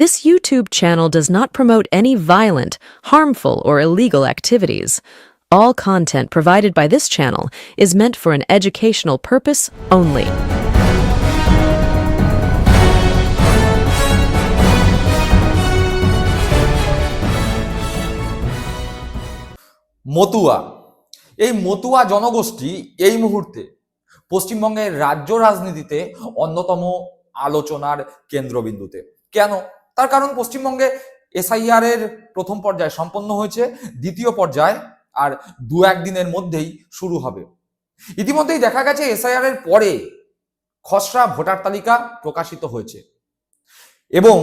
This YouTube channel does not promote any violent, harmful, or illegal activities. All content provided by this channel is meant for an educational purpose only. Matua এই মতুয়া জনগোষ্ঠী এই মুহূর্তে পশ্চিমবঙ্গের রাজ্য রাজনীতিতে অন্যতম আলোচনার কেন্দ্রবিন্দুতে কেন তার কারণ পশ্চিমবঙ্গে এসআইআর এর প্রথম পর্যায়ে সম্পন্ন হয়েছে, দ্বিতীয় পর্যায়ে আর দু একদিনের মধ্যেই শুরু হবে। ইতিমধ্যেই দেখা গেছে এসআইআর এর পরে খসড়া ভোটার তালিকা প্রকাশিত হয়েছে এবং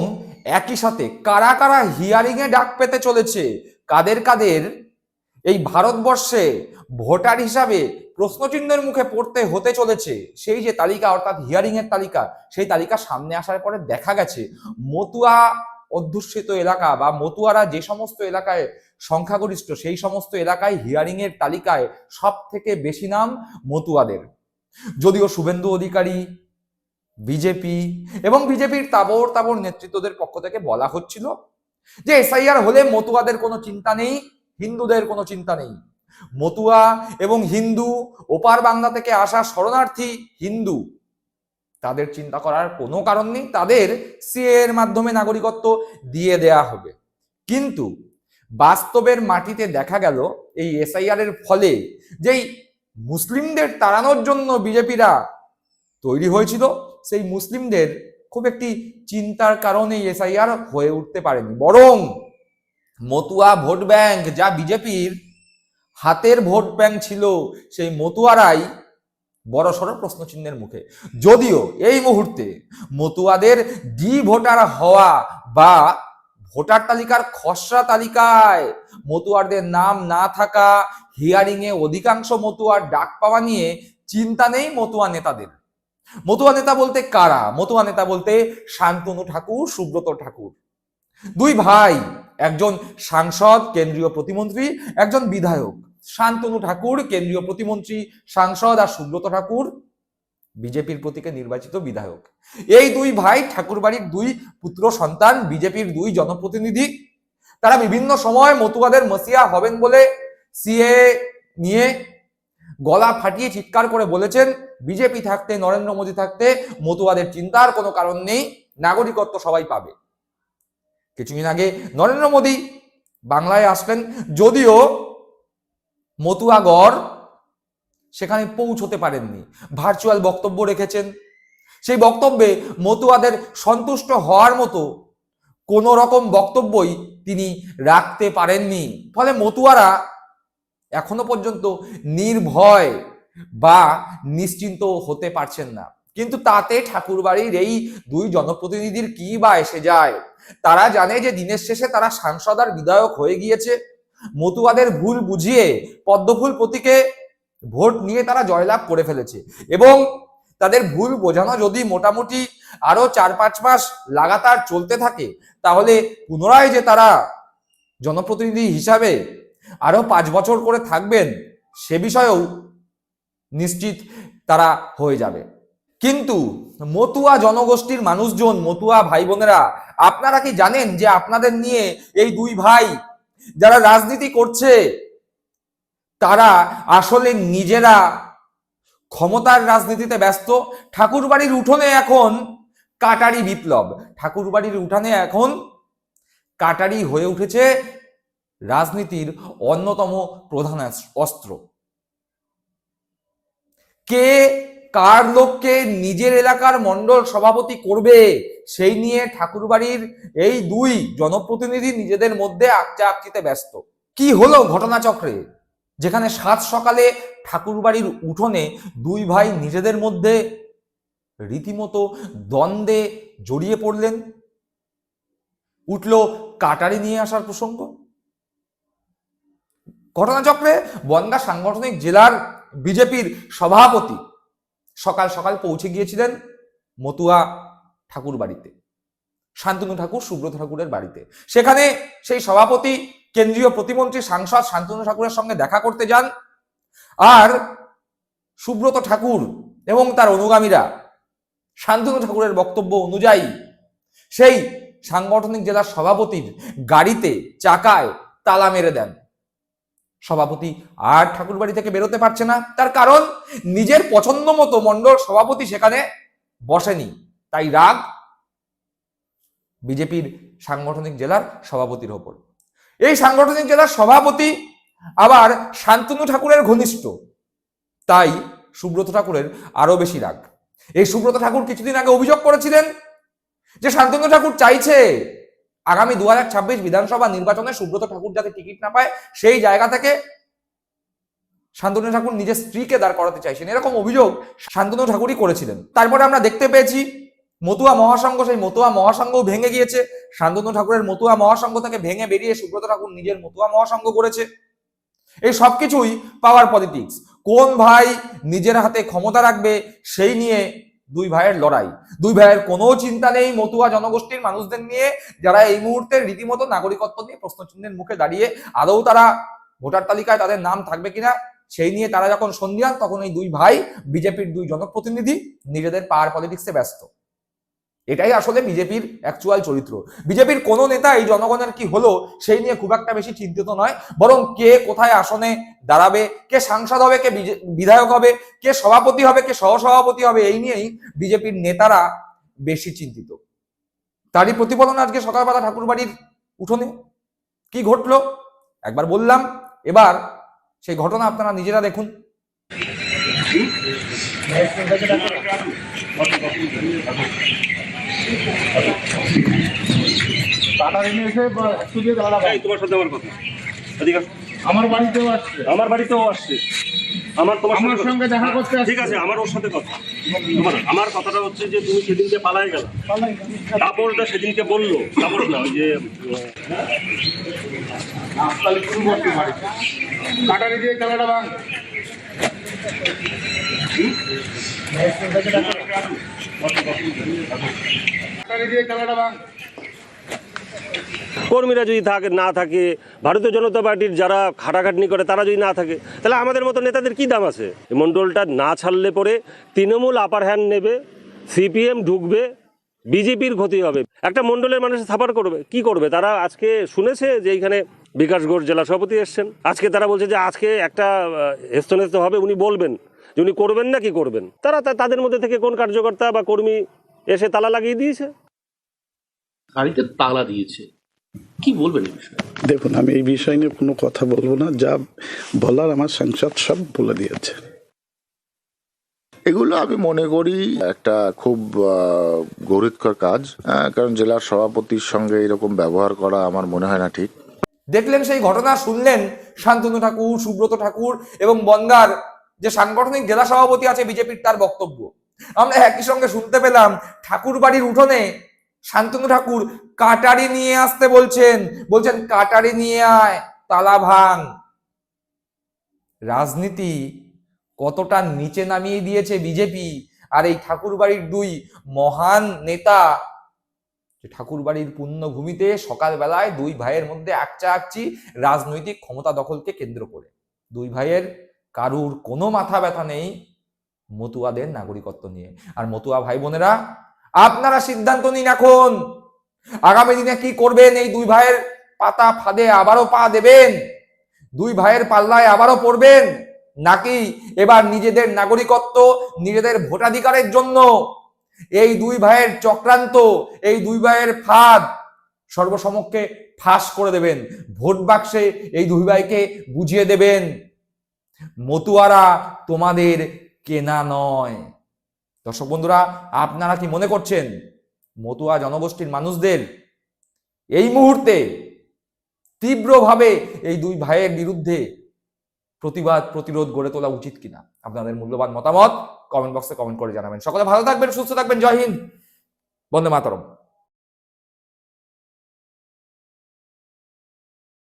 একই সাথে কারা কারা হিয়ারিং এ ডাক পেতে চলেছে, কাদের কাদের এই ভারতবর্ষে ভোটার হিসাবে প্রশ্নচিহ্নের মুখে পড়তে হতে চলেছে। সেই যে তালিকা, অর্থাৎ হিয়ারিং এর তালিকা, সেই তালিকা সামনে আসার পরে দেখা গেছে, মতুয়া অধ্যুষিত এলাকা বা মতুয়ারা যে সমস্ত এলাকায় সংখ্যাগরিষ্ঠ, সেই সমস্ত এলাকায় হিয়ারিং এর তালিকায় সব থেকে বেশি নাম মতুয়াদের। যদিও শুভেন্দু অধিকারী, বিজেপি এবং বিজেপির তাবর তাবর নেতৃত্বদের পক্ষ থেকে বলা হচ্ছিল যে এসআইআর হলে মতুয়াদের কোনো চিন্তা নেই। হিন্দুদের কোনো চিন্তা নেই। মতুয়া এবং হিন্দু ওপার বাংলা থেকে আসা শরণার্থী হিন্দু, তাদের চিন্তা করার কোনো কারণ নেই, তাদের সিএ এর মাধ্যমে নাগরিকত্ব দিয়ে দেয়া হবে। কিন্তু বাস্তবের মাটিতে দেখা গেল এই এসআইআর এর ফলে যেই মুসলিমদের তাড়ানোর জন্য বিজেপিরা তৈরি হয়েছিল, সেই মুসলিমদের খুব একটি চিন্তার কারণে এসআইআর হয়ে উঠতে পারেনি। বরং মতুয়া ভোট ব্যাংক যা বিজেপির হাতের ভোট ব্যাংক ছিল, সেই মতুয়ারাই বড় বড়সড় প্রশ্নচিহ্নের মুখে। যদিও এই মুহূর্তে মতুয়াদের ডি ভোটার হওয়া বা ভোটার তালিকার খসড়া তালিকায় মতুয়ারদের নাম না থাকা হিয়ারিং এ অধিকাংশ মতুয়ার ডাক পাওয়া নিয়ে চিন্তা নেই মতুয়া নেতাদের। মতুয়া নেতা বলতে কারা? মতুয়া নেতা বলতে শান্তনু ঠাকুর, সুব্রত ঠাকুর। দুই ভাই, একজন সাংসদ, কেন্দ্রীয় প্রতিমন্ত্রী, একজন বিধায়ক। শান্তনু ঠাকুর, কেন্দ্রীয় প্রতিমন্ত্রী, সাংসদ আর সুব্রত ঠাকুর, বিজেপির প্রতীকে নির্বাচিত বিধায়ক। এই দুই ভাই ঠাকুর বাড়ির দুই পুত্র সন্তান, বিজেপির দুই জনপ্রতিনিধি। তারা বিভিন্ন সময় মতুয়াদের মসিয়া হবেন বলে সিএ নিয়ে গলা ফাটিয়ে চিৎকার করে বলেছেন, বিজেপি থাকতে, নরেন্দ্র মোদী থাকতে মতুয়াদের চিন্তার কোনো কারণ নেই, নাগরিকত্ব সবাই পাবে। কিছুদিন আগে নরেন্দ্র মোদী বাংলায় আসলেন। যদিও মতুয়াগড় সেখানে পৌঁছতে পারেননি। ভার্চুয়াল বক্তব্য রেখেছেন। সেই বক্তব্যে মতুয়াদের সন্তুষ্ট হওয়ার মতো কোনো রকম বক্তব্যই তিনি রাখতে পারেননি। ফলে মতুয়ারা এখনও পর্যন্ত নির্ভয় বা নিশ্চিন্ত হতে পারছেন না। কিন্তু তাতে ঠাকুরবাড়ির এই দুই জনপ্রতিনিধির কি বা এসে যায়? তারা জানে যে দিনের শেষে তারা সাংসদ আর বিধায়ক হয়ে গিয়েছে। মতুয়াদের ভুল বুঝিয়ে পদ্মফুল প্রতীকে ভোট নিয়ে তারা জয়লাভ করে ফেলেছে এবং তাদের ভুল বোঝানো যদি মোটামুটি আরও চার পাঁচ মাস লাগাতার চলতে থাকে, তাহলে পুনরায় যে তারা জনপ্রতিনিধি হিসাবে আরও পাঁচ বছর করে থাকবেন, সে বিষয়েও নিশ্চিত তারা হয়ে যাবে। কিন্তু মতুয়া জনগোষ্ঠীর মানুষজন, মতুয়া ভাই বোনেরা আপনারা কি জানেন যে আপনাদের নিয়ে এই দুই ভাই যারা রাজনীতি করছে, তারা আসলে নিজেরা ক্ষমতার রাজনীতিতে ব্যস্ত। ঠাকুরবাড়ির উঠোনে এখন কাটারি বিপ্লব। ঠাকুরবাড়ির উঠানে এখন কাটারি হয়ে উঠেছে রাজনীতির অন্যতম প্রধান অস্ত্র। কে কার লোককে নিজের এলাকার মন্ডল সভাপতি করবে? সেই নিয়ে ঠাকুরবাড়ির এই দুই জনপ্রতিনিধি নিজেদের মধ্যে আকচা আকচিতে ব্যস্ত। কি হলো ঘটনাচক্রে? যেখানে সাত সকালে ঠাকুরবাড়ির উঠোনে দুই ভাই নিজেদের মধ্যে রীতিমতো দ্বন্দ্বে জড়িয়ে পড়লেন। উঠল কাটারি নিয়ে আসার প্রসঙ্গ। ঘটনাচক্রে বনগা সাংগঠনিক জেলার বিজেপির সভাপতি সকাল সকাল পৌঁছে গিয়েছিলেন মতুয়া ঠাকুর বাড়িতে শান্তনু ঠাকুর, সুব্রত ঠাকুরের বাড়িতে। সেখানে সেই সভাপতি, কেন্দ্রীয় প্রতিমন্ত্রী, সাংসদ শান্তনু ঠাকুরের সঙ্গে দেখা করতে যান। আর সুব্রত ঠাকুর এবং তার অনুগামীরা শান্তনু ঠাকুরের বক্তব্য অনুযায়ী সেই সাংগঠনিক জেলার সভাপতির গাড়িতে চাকায় তালা মেরে দেন। সভাপতি আর ঠাকুরবাড়ি থেকে বেরোতে পারছে না। তার কারণ নিজের পছন্দ মতো মন্ডল সভাপতি সেখানে বসেনি। তাই রাগ বিজেপির সাংগঠনিক জেলার সভাপতির ওপর। এই সাংগঠনিক জেলার সভাপতি আবার শান্তনু ঠাকুরের ঘনিষ্ঠ। তাই সুব্রত ঠাকুরের আরও বেশি রাগ। এই সুব্রত ঠাকুর কিছুদিন আগে অভিযোগ করেছিলেন যে শান্তনু ঠাকুর চাইছে আগামী দু হাজার ছাব্বিশ বিধানসভা নির্বাচনে সুব্রত ঠাকুর যাতে টিকিট না পায়, সেই জায়গা থেকে শান্তনু ঠাকুর নিজের স্ত্রীকে দাঁড় করাতে চাইছেন। এরকম অভিযোগ শান্তনু ঠাকুরই করেছিলেন। তারপরে আমরা দেখতে পেয়েছি, মতুয়া মহাসংঘ, সেই মতুয়া মহাসংঘও ভেঙে গিয়েছে। শান্তনু ঠাকুরের মতুয়া মহাসংঘ থেকে ভেঙে বেরিয়ে সুব্রত ঠাকুর নিজের মতুয়া মহাসংঘ করেছে। এই সবকিছুই পাওয়ার পলিটিক্স কোন ভাই নিজের হাতে ক্ষমতা রাখবে, সেই নিয়ে দুই ভাইয়ের লড়াই। দুই ভাইয়ের কোনো চিন্তা নেই মতুয়া জনগোষ্ঠীর মানুষদের নিয়ে, যারা এই মুহূর্তে রীতিমতো নাগরিকত্ব নিয়ে প্রশ্নচিহ্নের মুখে দাঁড়িয়ে, আদৌ তারা ভোটার তালিকায় তাদের নাম থাকবে কিনা, সেই নিয়ে তারা যখন সন্ধিয়ান তখন এই দুই ভাই, বিজেপির দুই জনপ্রতিনিধি নিজেদের পাওয়ার পলিটিক্সে ব্যস্ত। এটাই আসলে বিজেপির অ্যাকচুয়াল চরিত্র। বিজেপির কোন নেতা এই জনগণের কি হলো, সেই নিয়ে খুব একটা বেশি চিন্তিত নয়। বরং কে কোথায় আসনে দাঁড়াবে, কে সাংসদ হবে, কে বিধায়ক হবে, কে সভাপতি হবে, কে সহসভাপতি হবে, এই নিয়েই বিজেপির নেতারা বেশি চিন্তিত। তারই প্রতিফলন আজকে সকালবেলা ঠাকুরবাড়ির উঠোনে। কি ঘটলো? একবার বললাম। এবার সেই ঘটনা আপনারা নিজেরা দেখুন। বা তোমার সাথে আমার কথা। আমার বাড়িতেও আসছে। আমার বাড়িতেও আসছে। আমার তোমার আমার সঙ্গে দেখা করতে আসছে। ঠিক আছে আমার ওর সাথে কথা। তোমার আমার কথাটা হচ্ছে যে তুমি সেদিনকে পালাই গেল। তাপসদা সেদিনকে বলল। তাপস না ওই যে করতে কাটারি দিয়ে খেলাটা ভাঙ। কর্মীরা যদি থাকে, না থাকে, ভারতীয় জনতা পার্টির যারা খাটাখাটনি করে, তারা যদি না থাকে, তাহলে আমাদের মতো নেতাদের কি দাম আছে? মণ্ডলটা না ছাড়লে পরে তৃণমূল আপার হ্যান্ড নেবে সিপিএম ঢুকবে বিজেপির ক্ষতি হবে। একটা মণ্ডলের মানুষ সাফার করবে, কি করবে? তারা আজকে শুনেছে যে এইখানে বিকাশ জেলা সভাপতি এসছেন। আজকে তারা বলছে যে আজকে একটা হেস্তনেস্ত হবে, উনি বলবেন। যে উনি করবেন না কি করবেন? তারা তা- তাদের মধ্যে থেকে কোন কার্যকর্তা বা কর্মী এসে তালা লাগিয়ে দিয়েছে? গাড়িতে তালা দিয়েছে। কি বলবেন দেখুন আমি এই বিষয় নিয়ে কোনো কথা বলব না। যা বলার আমার সাংসদ সব বলে দিয়েছে। এগুলো আমি মনে করি একটা খুব আহ, গৌরবকর কাজ। কারণ জেলার সভাপতির সঙ্গে এরকম ব্যবহার করা আমার মনে হয় না ঠিক। দেখলেন সেই ঘটনা শুনলেন শান্তনু ঠাকুর সুব্রত ঠাকুর এবং বনগার যে সাংগঠনিক জেলা সভাপতি আছে বিজেপির তার বক্তব্য। আমরা একই সঙ্গে শুনতে পেলাম ঠাকুর বাড়ির উঠোনে শান্তনু ঠাকুর কাটারি নিয়ে আসতে বলছেন। বলছেন, কাটারি নিয়ে আয়, তালা ভাঙ। রাজনীতি কতটা নিচে নামিয়ে দিয়েছে বিজেপি। আর এই ঠাকুর বাড়ির দুই মহান নেতা, যে ঠাকুরবাড়ির পুণ্যভূমিতে সকালবেলায় দুই ভাইয়ের মধ্যে আকচা আকচি রাজনৈতিক ক্ষমতা দখলকে কেন্দ্র করে। দুই ভাইয়ের কারুর কোনো মাথা ব্যথা নেই মতুয়াদের নাগরিকত্ব নিয়ে। আর মতুয়া ভাই বোনেরা, আপনারা সিদ্ধান্ত নিন এখন। আগামী দিনে কি করবেন? এই দুই ভাইয়ের পাতা ফাঁদে আবারও পা দেবেন? দুই ভাইয়ের পাল্লায় আবারও পড়বেন? নাকি এবার নিজেদের নাগরিকত্ব, নিজেদের ভোটাধিকারের জন্য এই দুই ভাইয়ের চক্রান্ত, এই দুই ভাইয়ের ফাঁদ সর্বসমক্ষে ফাঁস করে দেবেন? ভোট বাক্সে এই দুই ভাইকে বুঝিয়ে দেবেন। মতুয়ারা তোমাদের কেনা নয়। দর্শক বন্ধুরা, আপনারা কি মনে করছেন মতুয়া জনগোষ্ঠীর মানুষদের এই মুহূর্তে তীব্রভাবে এই দুই ভাইয়ের বিরুদ্ধে প্রতিবাদ, প্রতিরোধ গড়ে তোলা উচিত কিনা? আপনাদের মূল্যবান মতামত কমেন্ট বক্সে কমেন্ট করে জানাবেন। সকলে ভালো থাকবেন, সুস্থ থাকবেন। জয় হিন্দ। বন্দে মাতরম।